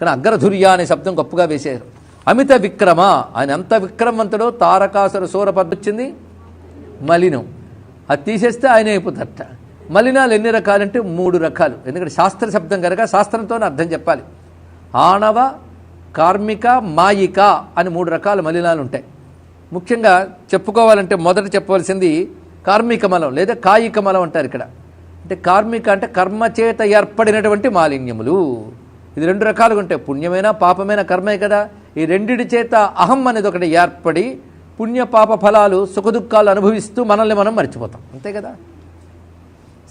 కానీ అగ్రధుర్య అనే శబ్దం గొప్పగా వేశారు. అమిత విక్రమ. ఆయన ఎంత విక్రమవంతుడో తారకాసుర సూరపద్దు మలినం. అది తీసేస్తే ఆయన అయిపోతారట. మలినాలు ఎన్ని రకాలంటే మూడు రకాలు. ఎందుకంటే శాస్త్ర శబ్దం కనుక శాస్త్రంతోనే అర్థం చెప్పాలి. ఆణవ కార్మిక మాయిక అని మూడు రకాల మలినాలు ఉంటాయి. ముఖ్యంగా చెప్పుకోవాలంటే మొదట చెప్పవలసింది కార్మిక మలం లేదా కాయిక మలం అంటారు ఇక్కడ. అంటే కార్మిక అంటే కర్మ చేత ఏర్పడినటువంటి మాలిన్యములు. ఇది రెండు రకాలుగా ఉంటాయి. పుణ్యమైన పాపమైన కర్మే కదా. ఈ రెండిటి చేత అహం అనేది ఒకటి ఏర్పడి పుణ్య పాప ఫలాలు సుఖదుఖాలు అనుభవిస్తూ మనల్ని మనం మర్చిపోతాం. అంతే కదా?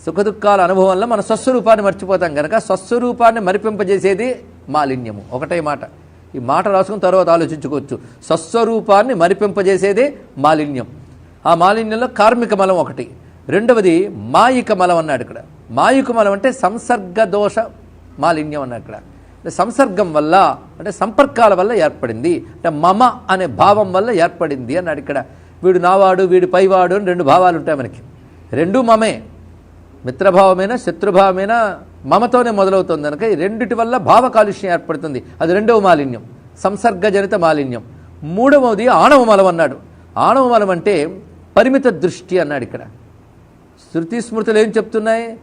సుఖదుఖాల అనుభవం వల్ల మన స్వస్వరూపాన్ని మర్చిపోతాం కనుక స్వస్వరూపాన్ని మరిపింపజేసేది మాలిన్యము. ఒకటే మాట. ఈ మాట రాసుకుని తర్వాత ఆలోచించుకోవచ్చు. స్వస్వరూపాన్ని మరిపింపజేసేది మాలిన్యం. ఆ మాలిన్యంలో కార్మిక మలం ఒకటి. రెండవది మాయిక మలం అన్నాడు ఇక్కడ. మాయిక మలం అంటే సంసర్గ దోష మాలిన్యం అని అక్కడ. అంటే సంసర్గం వల్ల అంటే సంపర్కాల వల్ల ఏర్పడింది. అంటే మమ అనే భావం వల్ల ఏర్పడింది అన్నాడు ఇక్కడ. వీడు నావాడు వీడు పైవాడు అని రెండు భావాలు ఉంటాయి మనకి. రెండూ మమే. మిత్రభావమైన శత్రుభావమైన మమతోనే మొదలవుతుంది కనుక ఈ రెండిటి వల్ల భావ కాలుష్యం ఏర్పడుతుంది. అది రెండవ మాలిన్యం. సంసర్గజనిత మాలిన్యం. మూడవది ఆణవ మలం అన్నాడు. ఆణవ మలం అంటే పరిమిత దృష్టి అన్నాడు ఇక్కడ. శృతి స్మృతులు ఏం చెప్తున్నాయి?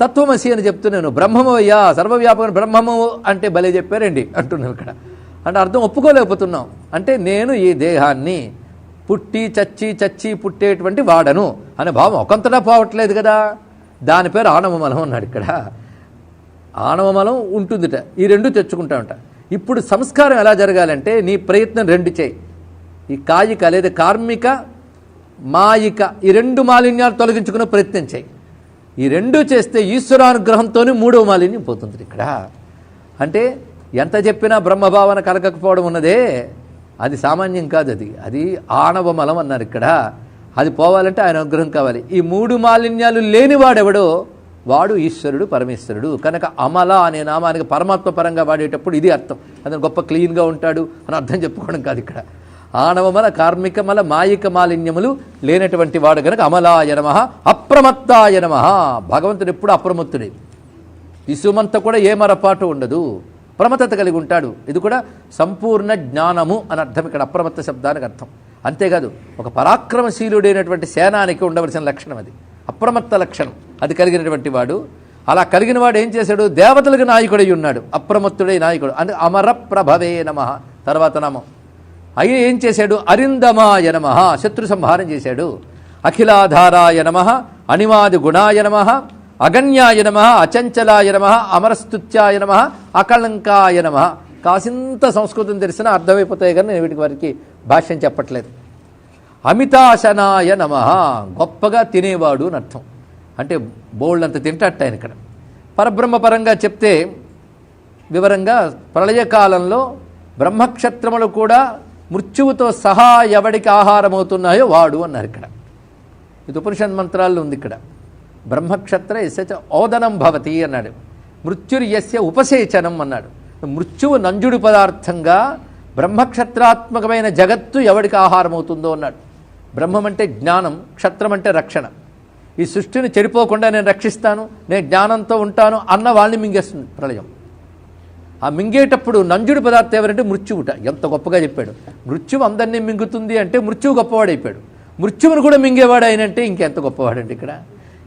తత్వమసి అని చెప్తున్నాను బ్రహ్మము అయ్యా సర్వవ్యాపకం బ్రహ్మము అంటే భలే చెప్పారండి అంటున్నాను ఇక్కడ. అంటే అర్థం ఒప్పుకోలేకపోతున్నాం. అంటే నేను ఈ దేహాన్ని పుట్టి చచ్చి చచ్చి పుట్టేటువంటి వాడను అనే భావం ఒకంతటా పోవట్లేదు కదా. దాని పేరు ఆనవమలం అన్నాడు ఇక్కడ. ఆనవమలం ఉంటుందిట. ఈ రెండు తెచ్చుకుంటామంట. ఇప్పుడు సంస్కారం ఎలా జరగాలంటే నీ ప్రయత్నం రెండు చేయి. ఈ కాయిక లేదా కార్మిక మాయిక ఈ రెండు మాలిన్యాలు తొలగించుకునే ప్రయత్నం చేయి. ఈ రెండు చేస్తే ఈశ్వరానుగ్రహంతోనే మూడవ మాలిన్యం పోతుంది ఇక్కడ. అంటే ఎంత చెప్పినా బ్రహ్మభావన కలగకపోవడం ఉన్నదే అది సామాన్యం కాదు అది. అది ఆణవమలం అన్నారు ఇక్కడ. అది పోవాలంటే ఆయన అనుగ్రహం కావాలి. ఈ మూడు మాలిన్యాలు లేనివాడెవడో? వాడు ఈశ్వరుడు పరమేశ్వరుడు. కనుక అమల అనే నామానికి పరమాత్మ పరంగా వాడేటప్పుడు ఇది అర్థం. అతను గొప్ప క్లీన్గా ఉంటాడు అని అర్థం చెప్పుకోవడం కాదు ఇక్కడ. ఆణవమల కార్మికమల మాయిక మాలిన్యములు లేనటువంటి వాడు కనుక అమలాయ నమ అప్రమత్తాయ నమ. భగవంతుడు ఎప్పుడు అప్రమత్తుడే. ఇసుమంతా కూడా ఏ మరపాటు ఉండదు. ప్రమత్తత కలిగి ఉంటాడు. ఇది కూడా సంపూర్ణ జ్ఞానము అని అర్థం ఇక్కడ అప్రమత్త శబ్దానికి అర్థం. అంతేకాదు ఒక పరాక్రమశీలుడైనటువంటి సేనానికి ఉండవలసిన లక్షణం అది. అప్రమత్త లక్షణం. అది కలిగినటువంటి వాడు. అలా కలిగిన వాడు ఏం చేశాడు? దేవతలకు నాయకుడై ఉన్నాడు. అప్రమత్తుడై నాయకుడు. అంటే అమర ప్రభవే నమ. తర్వాత నామం. అయ్యి ఏం చేశాడు? అరిందమాయ నమ. శత్రు సంహారం చేశాడు. అఖిలాధారాయ నమ అనిమాది గుణాయ నమ అగణ్యాయ నమ అచంచలాయ నమ అమరస్తుత్యాయ నమ అకళంకాయ నమ. కాసింత సంస్కృతం తెలిసినా అర్థమైపోతాయి కానీ నేను వీటికి వారికి భాష్యం చెప్పట్లేదు. అమితాశనాయ నమ. గొప్పగా తినేవాడు అని అర్థం. అంటే బోల్డ్ అంత తింటట్టు ఆయన ఇక్కడ. పరబ్రహ్మ పరంగా చెప్తే వివరంగా ప్రళయకాలంలో బ్రహ్మక్షత్రములు కూడా మృత్యువుతో సహా ఎవడికి ఆహారం అవుతున్నాయో వాడు అన్నారు ఇక్కడ. ఇది ఉపనిషద్ మంత్రాల్లో ఉంది ఇక్కడ. బ్రహ్మక్షత్ర ఎస్య ఓదనం భవతి అన్నాడు. మృత్యుర్యస్య ఉపసేచనం అన్నాడు. మృత్యువు నంజుడు పదార్థంగా బ్రహ్మక్షత్రాత్మకమైన జగత్తు ఎవడికి ఆహారం అవుతుందో అన్నాడు. బ్రహ్మం అంటే జ్ఞానం క్షత్రం అంటే రక్షణ. ఈ సృష్టిని చెడిపోకుండా నేను రక్షిస్తాను నేను జ్ఞానంతో ఉంటాను అన్న వాళ్ళని మింగేస్తుంది ప్రళయం. ఆ మింగేటప్పుడు నంజుడి పదార్థం ఎవరంటే మృత్యువుట. ఎంత గొప్పగా చెప్పాడు. మృత్యువు అందరినీ మింగుతుంది అంటే మృత్యువు గొప్పవాడైపోయాడు మృత్యువును కూడా మింగేవాడు అయినంటే ఇంకెంత గొప్పవాడండి ఇక్కడ?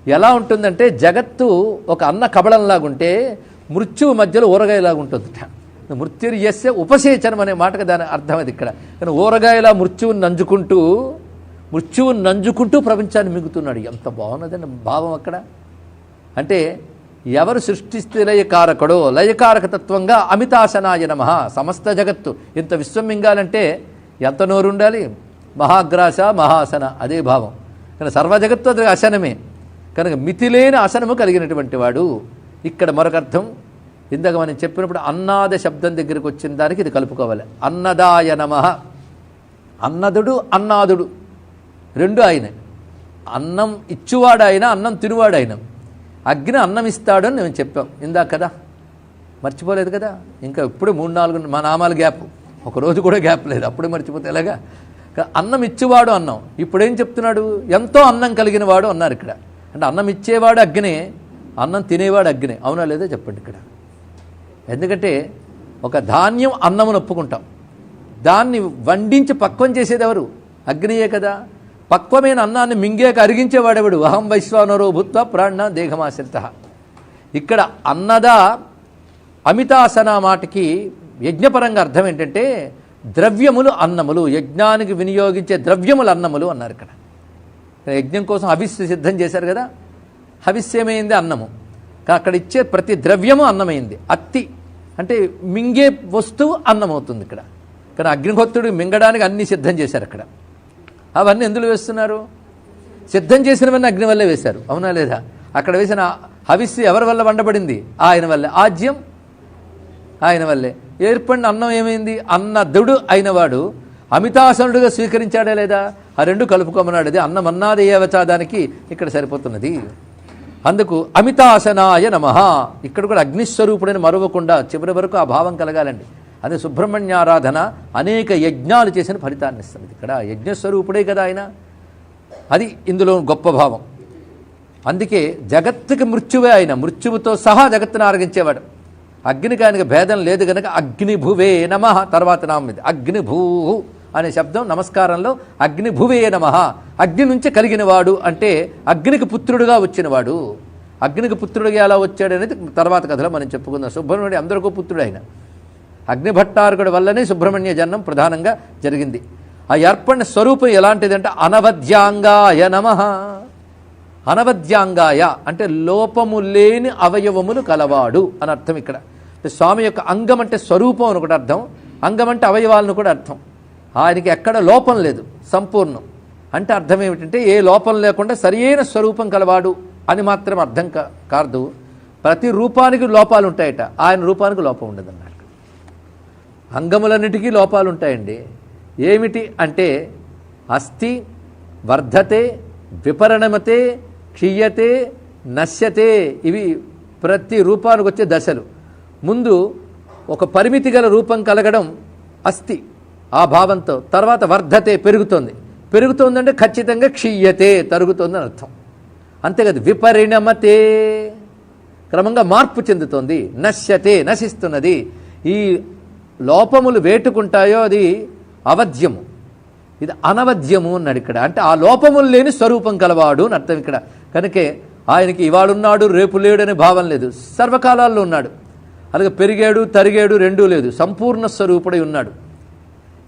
ఎలా ఉంటుందంటే జగత్తు ఒక అన్న కబళంలాగుంటే మృత్యువు మధ్యలో ఊరగాయలాగా మృత్యుని మృత్యుర్యస్య ఉపసేచనం అనే మాటకు దాని అర్థం అది ఇక్కడ. కానీ ఊరగాయలా మృత్యువుని నంజుకుంటూ మృత్యువుని నంజుకుంటూ ప్రపంచాన్ని మింగుతున్నాడు. ఎంత బాగున్నదండి భావం అక్కడ. అంటే ఎవరు సృష్టిస్తే లయకారకుడో లయకారక తత్వంగా అమితాశనాయ నమ సమస్త జగత్తు. ఇంత విశ్వం మింగాలంటే ఎంత నోరు ఉండాలి మహాగ్రాస మహాసన అదే భావం. కానీ సర్వ జగత్తు అది అశనమే. కనుక మితిలేని అసనము కలిగినటువంటి వాడు. ఇక్కడ మరొక అర్థం. ఇందాక మనం చెప్పినప్పుడు అన్నాద శబ్దం దగ్గరికి వచ్చిన దానికి ఇది కలుపుకోవాలి. అన్నదాయ నమ. అన్నదుడు అన్నాదుడు. రెండు ఆయన. అన్నం ఇచ్చువాడు అన్నం తినువాడు అగ్ని అన్నం ఇస్తాడు అని మేము చెప్పాం. ఇందాక కదా? మర్చిపోలేదు కదా? ఇంకా ఇప్పుడు మూడు నాలుగు మా నామాల గ్యాప్. ఒక రోజు కూడా గ్యాప్ లేదు. అప్పుడే మర్చిపోతే ఎలాగా? అన్నం ఇచ్చేవాడు అన్నం. ఇప్పుడు ఏం చెప్తున్నాడు? ఎంతో అన్నం కలిగిన వాడు అన్నారు ఇక్కడ. అంటే అన్నం ఇచ్చేవాడు అగ్ని అన్నం తినేవాడు అగ్ని. అవునా లేదా చెప్పండి ఇక్కడ? ఎందుకంటే ఒక ధాన్యం అన్నమును ఒప్పుకుంటాం దాన్ని వండించి పక్వం చేసేది ఎవరు? అగ్నియే కదా. పక్వమైన అన్నాన్ని మింగేక అరిగించేవాడెవడు? అహం వైశ్వానరో భూత్వ ప్రాణ దేహమాశ్రిత ఇక్కడ అన్నద అమితాసన మాటకి యజ్ఞపరంగా అర్థం ఏంటంటే ద్రవ్యములు అన్నములు యజ్ఞానికి వినియోగించే ద్రవ్యములు అన్నములు అన్నారు ఇక్కడ. యజ్ఞం కోసం హవిస్సు సిద్ధం చేశారు కదా? హవిస్సు ఏమైంది అన్నము అక్కడ ఇచ్చే ప్రతి ద్రవ్యము అన్నమైంది. అత్తి అంటే మింగే వస్తువు అన్నమవుతుంది ఇక్కడ. ఇక్కడ కానీ అగ్నిహోత్రుడు మింగడానికి అన్ని సిద్ధం చేశారు అక్కడ. అవన్నీ ఎందులో వేస్తున్నారు? సిద్ధం చేసినవన్నీ అగ్ని వల్లే వేశారు. అవునా లేదా? అక్కడ వేసిన హవిస్సు ఎవరి వల్ల వండబడింది? ఆయన వల్లే. ఆజ్యం ఆయన వల్లే. ఏర్పడిన అన్నం ఏమైంది? అన్నదుడు అయినవాడు అమితాసనుడుగా స్వీకరించాడా లేదా? ఆ రెండు కలుపుకోమన్నాడు అది అన్నం అన్నాదేయవచా దానికి ఇక్కడ సరిపోతున్నది. అందుకు అమితాసనాయ నమ. ఇక్కడ కూడా అగ్నిస్వరూపుడని మరవకుండా చివరి వరకు ఆ భావం కలగాలండి. అదే సుబ్రహ్మణ్యారాధన అనేక యజ్ఞాలు చేసిన ఫలితాన్ని ఇస్తుంది. ఇక్కడ యజ్ఞస్వరూపుడే కదా ఆయన. అది ఇందులో గొప్ప భావం. అందుకే జగత్తుకి మృత్యువే ఆయన. మృత్యువుతో సహా జగత్తును ఆరగించేవాడు అగ్నికి ఆయనకు భేదం లేదు కనుక అగ్నిభువే నమ తర్వాత నామం ఇది. అగ్నిభూ అనే శబ్దం నమస్కారంలో అగ్నిభువే నమ. అగ్ని నుంచి కలిగినవాడు అంటే అగ్నికి పుత్రుడుగా వచ్చినవాడు. అగ్నికి పుత్రుడిగా ఎలా వచ్చాడు అనేది తర్వాత కథలో మనం చెప్పుకుందాం. సుబ్రహ్మణ్యుడు అందరికీ పుత్రుడు ఆయన. అగ్నిభట్టారకుడి వల్లనే సుబ్రహ్మణ్య జన్మం ప్రధానంగా జరిగింది. ఆ అర్పణ స్వరూపం ఎలాంటిదంటే అనవద్యాంగాయ నమ. అనవద్యాంగాయ అంటే లోపము లేని అవయవములు కలవాడు అని అర్థం ఇక్కడ. స్వామి యొక్క అంగం అంటే స్వరూపం అని ఒకటి అర్థం. అంగం అంటే అవయవాలను కూడా అర్థం. ఆయనకి ఎక్కడ లోపం లేదు సంపూర్ణం. అంటే అర్థం ఏమిటంటే ఏ లోపం లేకుండా సరియైన స్వరూపం కలవాడు అని మాత్రం అర్థం కా కాదు. ప్రతి రూపానికి లోపాలు ఉంటాయట. ఆయన రూపానికి లోపం ఉండదు అన్నాడు అంగములన్నిటికీ లోపాలు ఉంటాయండి ఏమిటి అంటే అస్థి వర్ధతే విపరణమతే క్షీయతే నశ్యతే ఇవి ప్రతి రూపానికి వచ్చే దశలు. ముందు ఒక పరిమితి గల రూపం కలగడం అస్థి ఆ భావంతో. తర్వాత వర్ధతే పెరుగుతోంది. పెరుగుతోందంటే ఖచ్చితంగా క్షీయతే తరుగుతోందని అర్థం. అంతేకాదు విపరిణమతే క్రమంగా మార్పు చెందుతోంది. నశ్యతే నశిస్తున్నది. ఈ లోపములు వేటుకుంటాయో అది అవధ్యము. ఇది అనవధ్యము అన్నాడు ఇక్కడ. అంటే ఆ లోపములు లేని స్వరూపం కలవాడు అని అర్థం ఇక్కడ. కనుకే ఆయనకి ఇవాడున్నాడు రేపు లేడు అనే భావం లేదు. సర్వకాలాల్లో ఉన్నాడు. అలాగే పెరిగాడు తరిగాడు రెండూ లేదు. సంపూర్ణ స్వరూపుడై ఉన్నాడు.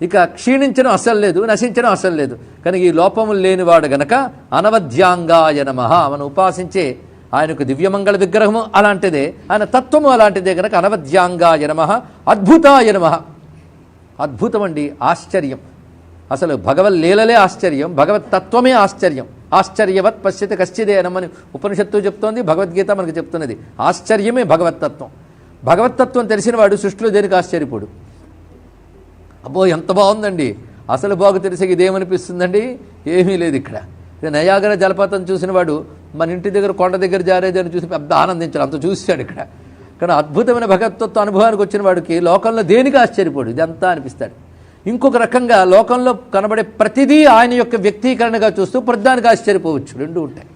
ఇక క్షీణించడం అసలు లేదు నశించడం అసలు లేదు. కనుక ఈ లోపములు లేనివాడు గనక అనవధ్యాంగాయ నమ. మనం ఉపాసించే ఆయనకు దివ్యమంగళ విగ్రహము అలాంటిదే. ఆయన తత్వము అలాంటిదే కనుక అనవధ్యాంగాయ నమ అద్భుతాయ నమ. అద్భుతం అండి ఆశ్చర్యం. అసలు భగవత్ లీలలే ఆశ్చర్యం భగవత్ తత్వమే ఆశ్చర్యం. ఆశ్చర్యవత్ పశ్యత కశ్చిదే నమ్మని ఉపనిషత్తు చెప్తోంది భగవద్గీత మనకు చెప్తున్నది. ఆశ్చర్యమే భగవత్తత్వం భగవత్తత్వం తెలిసిన వాడు సృష్టిలో దేనికి ఆశ్చర్యపోడు? అబ్బో ఎంత బాగుందండి. అసలు బాగు తెలిసి ఇదేమనిపిస్తుందండి? ఏమీ లేదు ఇక్కడ. నయాగర జలపాతం చూసిన వాడు మన ఇంటి దగ్గర కొండ దగ్గర జారేదని చూసి పెద్ద ఆనందించాడు. అంత చూశాడు ఇక్కడ. కానీ అద్భుతమైన భగవత్వత్వ అనుభవానికి వచ్చిన వాడికి లోకంలో దేనికి ఆశ్చర్యపోడు? ఇదంతా అనిపిస్తాడు. ఇంకొక రకంగా లోకంలో కనబడే ప్రతిదీ ఆయన యొక్క వ్యక్తీకరణగా చూస్తూ ప్రతిదానికి ఆశ్చర్యపోవచ్చు. రెండు ఉంటాయి.